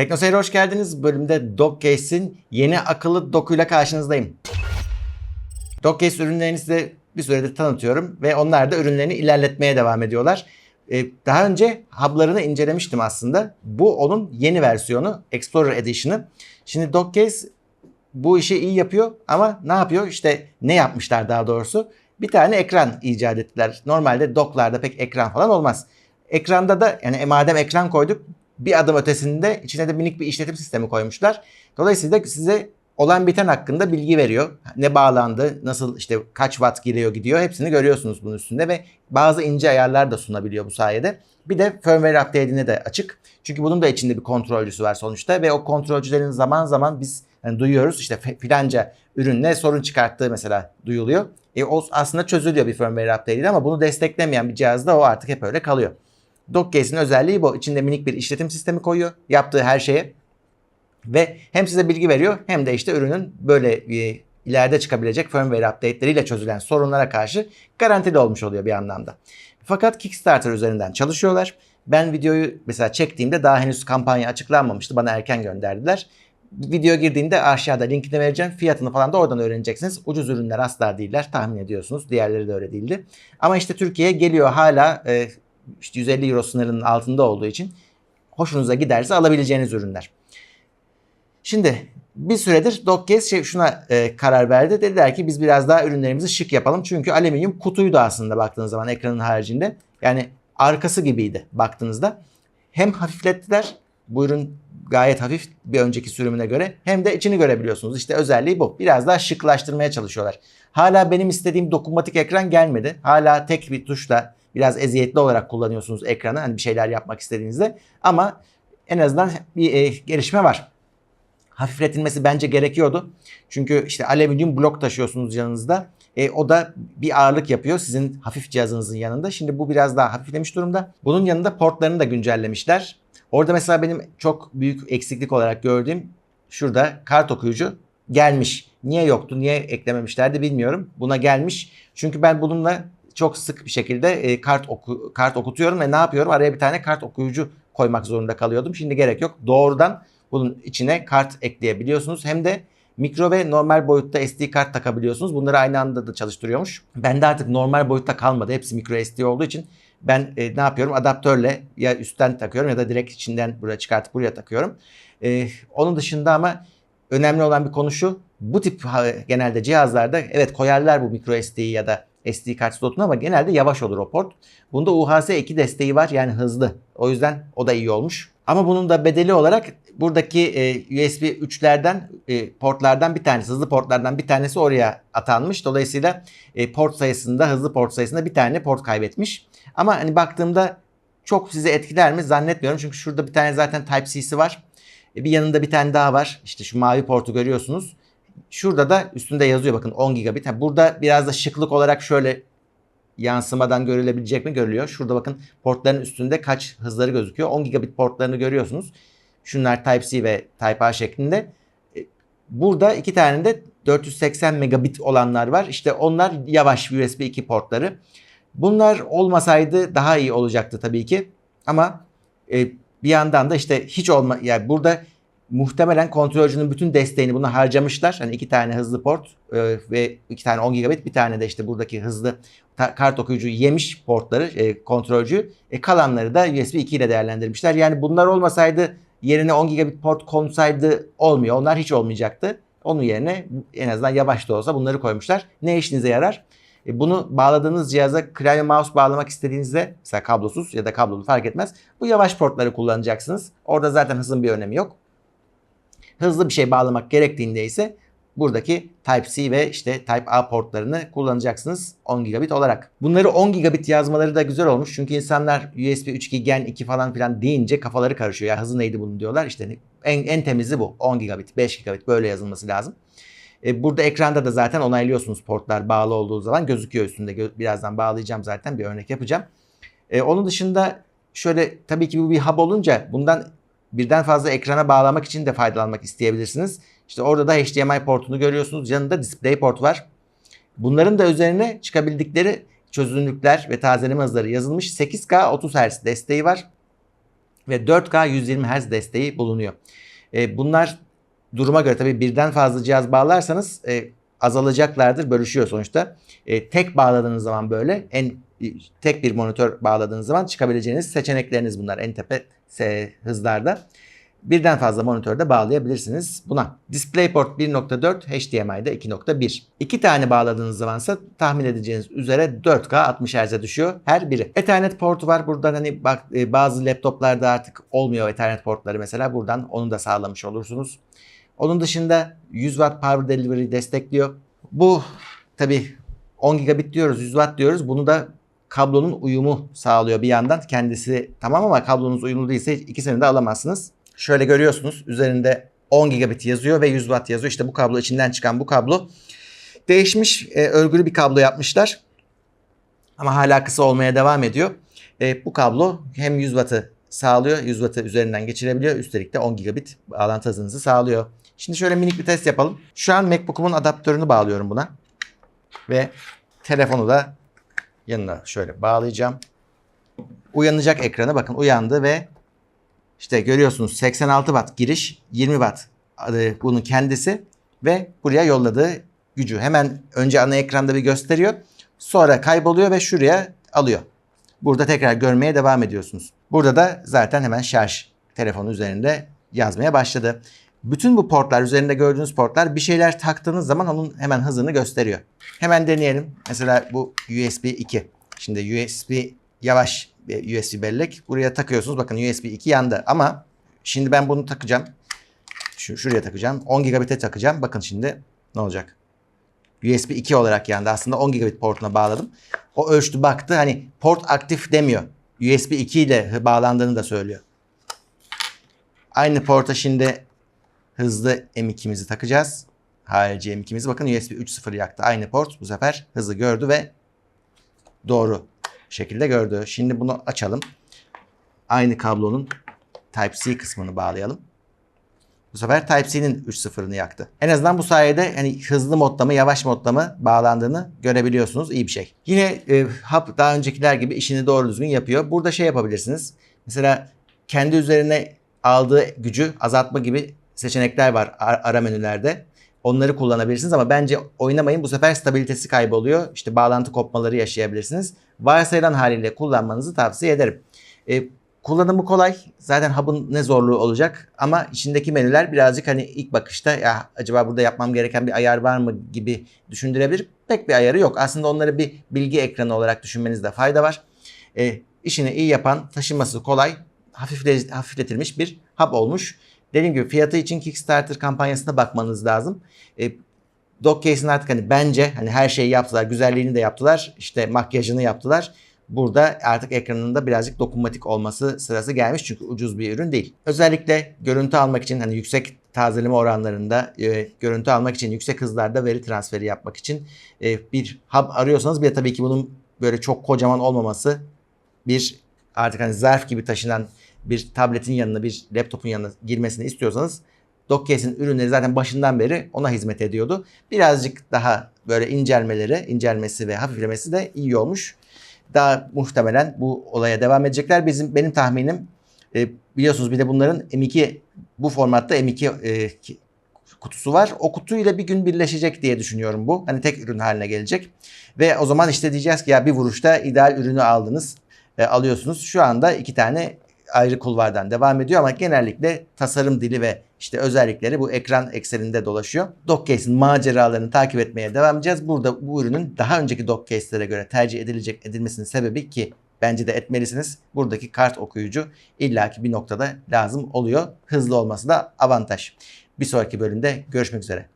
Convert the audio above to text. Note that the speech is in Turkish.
Teknoseyir'e hoş geldiniz. Bölümde Dogcase'in yeni akıllı dokuyla karşınızdayım. Dogcase ürünlerini size bir süredir tanıtıyorum ve onlar da ürünlerini ilerletmeye devam ediyorlar. Ee, Daha önce hub'larını incelemiştim aslında. Bu onun yeni versiyonu Explorer Edition'ı. Şimdi Dogcase bu işi iyi yapıyor ama ne yapıyor? İşte ne yapmışlar daha doğrusu? Bir tane ekran icat ettiler. Normalde docklarda pek ekran falan olmaz. Ekranda da yani madem ekran koyduk bir adım ötesinde içine de minik bir işletim sistemi koymuşlar. Dolayısıyla size olan biten hakkında bilgi veriyor. Ne bağlandı, nasıl işte kaç watt giriyor gidiyor hepsini görüyorsunuz bunun üstünde ve bazı ince ayarlar da sunabiliyor bu sayede. Bir de firmware update'ine de açık. Çünkü bunun da içinde bir kontrolcüsü var sonuçta ve o kontrolcülerin zaman zaman biz yani duyuyoruz işte filanca ürünle sorun çıkarttığı mesela duyuluyor. E, o aslında çözülüyor bir firmware update ile ama bunu desteklemeyen bir cihazda o artık hep öyle kalıyor. Dogcase'in özelliği bu. İçinde minik bir işletim sistemi koyuyor. Yaptığı her şeye. Ve hem size bilgi veriyor hem de işte ürünün böyle e, ileride çıkabilecek firmware update'leriyle çözülen sorunlara karşı garantili olmuş oluyor bir anlamda. Fakat Kickstarter üzerinden çalışıyorlar. Ben videoyu mesela çektiğimde daha henüz kampanya açıklanmamıştı. Bana erken gönderdiler. Video girdiğinde aşağıda linkini vereceğim. Fiyatını falan da oradan öğreneceksiniz. Ucuz ürünler asla değiller. Tahmin ediyorsunuz. Diğerleri de öyle değildi. Ama işte Türkiye'ye geliyor hala e, işte 150 euro sınırının altında olduğu için hoşunuza giderse alabileceğiniz ürünler. Şimdi bir süredir Dogcase şey şuna e, karar verdi. Dediler ki biz biraz daha ürünlerimizi şık yapalım. Çünkü alüminyum kutuydu aslında baktığınız zaman ekranın haricinde. Yani arkası gibiydi baktığınızda. Hem hafiflettiler. Bu ürün gayet hafif bir önceki sürümüne göre. Hem de içini görebiliyorsunuz. İşte özelliği bu. Biraz daha şıklaştırmaya çalışıyorlar. Hala benim istediğim dokunmatik ekran gelmedi. Hala tek bir tuşla biraz eziyetli olarak kullanıyorsunuz ekranı. Hani bir şeyler yapmak istediğinizde. Ama en azından bir e, gelişme var hafifletilmesi bence gerekiyordu. Çünkü işte alüminyum blok taşıyorsunuz yanınızda. E, o da bir ağırlık yapıyor sizin hafif cihazınızın yanında. Şimdi bu biraz daha hafiflemiş durumda. Bunun yanında portlarını da güncellemişler. Orada mesela benim çok büyük eksiklik olarak gördüğüm şurada kart okuyucu gelmiş. Niye yoktu, niye eklememişlerdi bilmiyorum. Buna gelmiş. Çünkü ben bununla çok sık bir şekilde e, kart oku, kart okutuyorum ve ne yapıyorum? Araya bir tane kart okuyucu koymak zorunda kalıyordum. Şimdi gerek yok. Doğrudan bunun içine kart ekleyebiliyorsunuz. Hem de mikro ve normal boyutta SD kart takabiliyorsunuz. Bunları aynı anda da çalıştırıyormuş. Bende artık normal boyutta kalmadı. Hepsi mikro SD olduğu için ben e, ne yapıyorum? Adaptörle ya üstten takıyorum ya da direkt içinden buraya çıkartıp buraya takıyorum. E, onun dışında ama önemli olan bir konu şu. Bu tip genelde cihazlarda evet koyarlar bu micro SD'yi ya da SD kart slotunu ama genelde yavaş olur o port. Bunda UHS 2 desteği var yani hızlı. O yüzden o da iyi olmuş. Ama bunun da bedeli olarak buradaki e, USB 3'lerden e, portlardan bir tanesi, hızlı portlardan bir tanesi oraya atanmış. Dolayısıyla e, port sayısında, hızlı port sayısında bir tane port kaybetmiş. Ama hani baktığımda çok sizi etkiler mi zannetmiyorum. Çünkü şurada bir tane zaten Type-C'si var. E, bir yanında bir tane daha var. İşte şu mavi portu görüyorsunuz. Şurada da üstünde yazıyor bakın 10 gigabit. Ha, burada biraz da şıklık olarak şöyle yansımadan görülebilecek mi görülüyor. Şurada bakın portların üstünde kaç hızları gözüküyor. 10 gigabit portlarını görüyorsunuz. Şunlar Type-C ve Type-A şeklinde. E, Burada iki tane de 480 megabit olanlar var. İşte onlar yavaş USB 2 portları. Bunlar olmasaydı daha iyi olacaktı tabii ki. Ama e, bir yandan da işte hiç olma yani burada muhtemelen kontrolcünün bütün desteğini buna harcamışlar. Hani iki tane hızlı port e, ve iki tane 10 gigabit bir tane de işte buradaki hızlı kart okuyucu yemiş portları e, kontrolcü. E, kalanları da USB 2 ile değerlendirmişler. Yani bunlar olmasaydı yerine 10 gigabit port konsaydı olmuyor. Onlar hiç olmayacaktı. Onun yerine en azından yavaş da olsa bunları koymuşlar. Ne işinize yarar? E, Bunu bağladığınız cihaza klavye mouse bağlamak istediğinizde mesela kablosuz ya da kablolu fark etmez. Bu yavaş portları kullanacaksınız. Orada zaten hızın bir önemi yok. Hızlı bir şey bağlamak gerektiğinde ise buradaki Type-C ve işte Type-A portlarını kullanacaksınız 10 gigabit olarak. Bunları 10 gigabit yazmaları da güzel olmuş. Çünkü insanlar USB 3.2 Gen 2 falan filan deyince kafaları karışıyor. Ya hızı neydi bunun diyorlar. İşte en, en temizi bu. 10 gigabit, 5 gigabit böyle yazılması lazım. E, burada ekranda da zaten onaylıyorsunuz portlar bağlı olduğu zaman gözüküyor üstünde. Birazdan bağlayacağım zaten bir örnek yapacağım. E, onun dışında şöyle tabii ki bu bir hub olunca bundan birden fazla ekrana bağlamak için de faydalanmak isteyebilirsiniz. İşte orada da HDMI portunu görüyorsunuz. Yanında display port var. Bunların da üzerine çıkabildikleri çözünürlükler ve tazeleme hızları yazılmış. 8K 30 Hz desteği var. ve 4K 120 Hz desteği bulunuyor. E, bunlar duruma göre tabii birden fazla cihaz bağlarsanız e, azalacaklardır. Bölüşüyor sonuçta. E, tek bağladığınız zaman böyle en tek bir monitör bağladığınız zaman çıkabileceğiniz seçenekleriniz bunlar en tepe hızlarda. Birden fazla monitörde bağlayabilirsiniz buna. DisplayPort 1.4, HDMI'de 2.1. İki tane bağladığınız zamansa tahmin edeceğiniz üzere 4K 60 Hz'e düşüyor her biri. Ethernet portu var. Buradan hani bak e, bazı laptoplarda artık olmuyor Ethernet portları mesela. Buradan onu da sağlamış olursunuz. Onun dışında 100 Watt Power Delivery destekliyor. Bu tabi 10 gigabit diyoruz, 100 Watt diyoruz. Bunu da kablonun uyumu sağlıyor bir yandan. Kendisi tamam ama kablonuz uyumlu değilse ikisini de alamazsınız. Şöyle görüyorsunuz üzerinde 10 gigabit yazıyor ve 100 Watt yazıyor. İşte bu kablo içinden çıkan bu kablo. Değişmiş e, örgülü bir kablo yapmışlar. Ama hala kısa olmaya devam ediyor. E, bu kablo hem 100 Watt'ı sağlıyor. 100 Watt'ı üzerinden geçirebiliyor. Üstelik de 10 gigabit bağlantı hızınızı sağlıyor. Şimdi şöyle minik bir test yapalım. Şu an MacBook'umun adaptörünü bağlıyorum buna. Ve telefonu da yanına şöyle bağlayacağım. Uyanacak ekranı bakın uyandı ve işte görüyorsunuz 86 watt giriş 20 watt e, bunun kendisi ve buraya yolladığı gücü hemen önce ana ekranda bir gösteriyor. Sonra kayboluyor ve şuraya alıyor. Burada tekrar görmeye devam ediyorsunuz. Burada da zaten hemen şarj telefonu üzerinde yazmaya başladı. Bütün bu portlar üzerinde gördüğünüz portlar bir şeyler taktığınız zaman onun hemen hızını gösteriyor. Hemen deneyelim. Mesela bu USB 2. Şimdi USB yavaş USB bellek. Buraya takıyorsunuz. Bakın USB 2 yandı ama şimdi ben bunu takacağım. Şu, şuraya takacağım. 10 gigabit'e takacağım. Bakın şimdi ne olacak? USB 2 olarak yandı. Aslında 10 gigabit portuna bağladım. O ölçtü baktı. Hani port aktif demiyor. USB 2 ile bağlandığını da söylüyor. Aynı porta şimdi hızlı M2'mizi takacağız. Harici M2'mizi bakın USB 3.0 yaktı. Aynı port bu sefer hızı gördü ve doğru şekilde gördü. Şimdi bunu açalım. Aynı kablonun Type-C kısmını bağlayalım. Bu sefer Type-C'nin 3.0'ını yaktı. En azından bu sayede hani hızlı modda mı yavaş modda mı bağlandığını görebiliyorsunuz. İyi bir şey. Yine e, hap daha öncekiler gibi işini doğru düzgün yapıyor. Burada şey yapabilirsiniz. Mesela kendi üzerine aldığı gücü azaltma gibi seçenekler var ar- ara menülerde. Onları kullanabilirsiniz ama bence oynamayın. Bu sefer stabilitesi kayboluyor. İşte bağlantı kopmaları yaşayabilirsiniz. Varsayılan haliyle kullanmanızı tavsiye ederim. E, kullanımı kolay. Zaten hub'ın ne zorluğu olacak ama içindeki menüler birazcık hani ilk bakışta ya acaba burada yapmam gereken bir ayar var mı gibi düşündürebilir. Pek bir ayarı yok. Aslında onları bir bilgi ekranı olarak düşünmenizde fayda var. E, işini iyi yapan, taşınması kolay, hafifle, hafifletilmiş bir hub olmuş. Dediğim gibi fiyatı için Kickstarter kampanyasına bakmanız lazım. E, Dockcase'in artık hani bence hani her şeyi yaptılar. Güzelliğini de yaptılar. işte makyajını yaptılar. Burada artık ekranında birazcık dokunmatik olması sırası gelmiş. Çünkü ucuz bir ürün değil. Özellikle görüntü almak için hani yüksek tazeleme oranlarında e, görüntü almak için yüksek hızlarda veri transferi yapmak için e, bir hub arıyorsanız bir de tabii ki bunun böyle çok kocaman olmaması bir artık hani zarf gibi taşınan bir tabletin yanına bir laptopun yanına girmesini istiyorsanız Dockcase'in ürünleri zaten başından beri ona hizmet ediyordu. Birazcık daha böyle incelmeleri, incelmesi ve hafiflemesi de iyi olmuş. Daha muhtemelen bu olaya devam edecekler. Bizim benim tahminim e, biliyorsunuz bir de bunların M2 bu formatta M2 e, kutusu var. O kutuyla bir gün birleşecek diye düşünüyorum bu. Hani tek ürün haline gelecek. Ve o zaman işte diyeceğiz ki ya bir vuruşta ideal ürünü aldınız, e, alıyorsunuz. Şu anda iki tane ayrı kulvardan devam ediyor ama genellikle tasarım dili ve işte özellikleri bu ekran ekseninde dolaşıyor. Dockcase'in maceralarını takip etmeye devam edeceğiz. Burada bu ürünün daha önceki Dockcase'lere göre tercih edilecek edilmesinin sebebi ki bence de etmelisiniz. Buradaki kart okuyucu illaki bir noktada lazım oluyor. Hızlı olması da avantaj. Bir sonraki bölümde görüşmek üzere.